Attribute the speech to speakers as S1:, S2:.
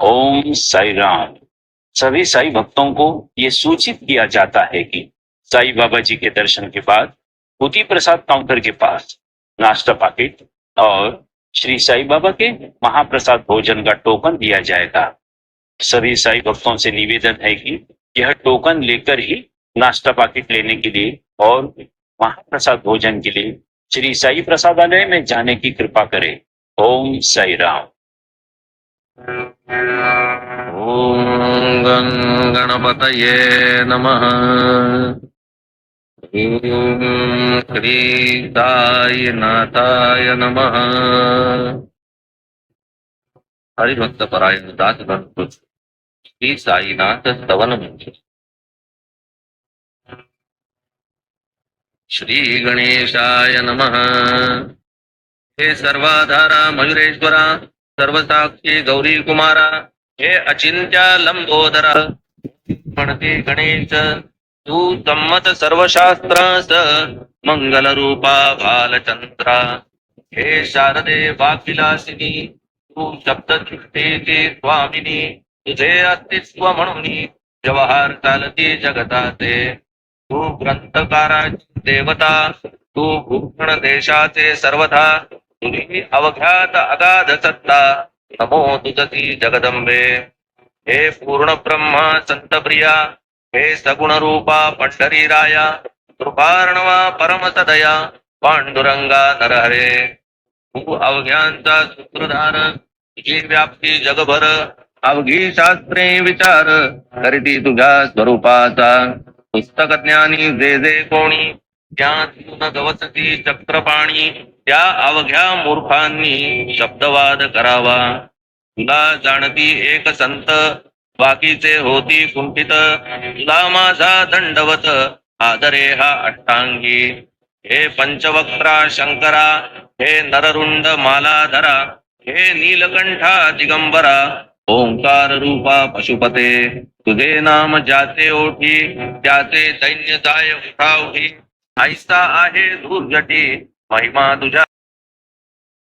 S1: ओम साई राम। सभी साई भक्तों को ये सूचित किया जाता है कि साई बाबा जी के दर्शन के बाद पुती प्रसाद काउंटर के पास नाश्ता पाकिट और श्री साई बाबा के महाप्रसाद भोजन का टोकन दिया जाएगा। सभी साई भक्तों से निवेदन है कि यह टोकन लेकर ही नाश्ता पाकिट लेने के लिए और महाप्रसाद भोजन के लिए श्री साई प्रसादालय में जाने की कृपा करें। ओम साई राम।
S2: गणपतये नमः। ॐ श्री नाथाय नमः। हरिभक्त परायण दास भक्त श्री साईनाथ स्तवन श्री गणेशाय नमः। हे सर्वाधारा मयुरेश्वरा सर्वसाक्षी गौरी कुमारा हे अचिंत्या लंबोदरा म्हणते गणेश तू संमत सर्वशास्त्रास मंगल रूपा बालचंद्रा. हे शारदे वाग्विलासिनी तू शब्द सृष्टीची स्वामिनी. तुझे अस्तित्व म्हणून व्यवहार चालती जगताचे. तू ग्रंथकाराची देवता तू भूषण देशाचे सर्वथा. तुझी अवघ्यात अगाध सत्ता. नमो तुझती जगदंबे. हे पूर्ण ब्रह्म संत प्रिया. हे सगुण रूपा पंढरीराया. कृपार्णवा परम सदया. पांडुरंगा नरहरे. तू अवघ्यांचा सूत्रधार. तुझी व्याप्ती जगभर. अवघी शास्त्रे विचार. करीती तुझ्या स्वरूपाचा. पुस्तक ज्ञानी जे जे कोणी. त्या गवसती चक्रपाणी त्या अवघ्या मूर्खांनी शब्दवाद करावा. तुला जाणती एक संत बाकीचे होती कुंठित. तुला माझा दंडवत आदरे हा अष्टांगी हे पंचवक्त्रा शंकरा हे नररुंड मालाधरा हे नीलकंठा दिगंबरा ओंकार रूपा पशुपते. तुझे नाम ज्याचे ओठी त्याचे दैन्य जाय उठा उठी. ऐसा आहे दुर्जटी महिमा तुझ्या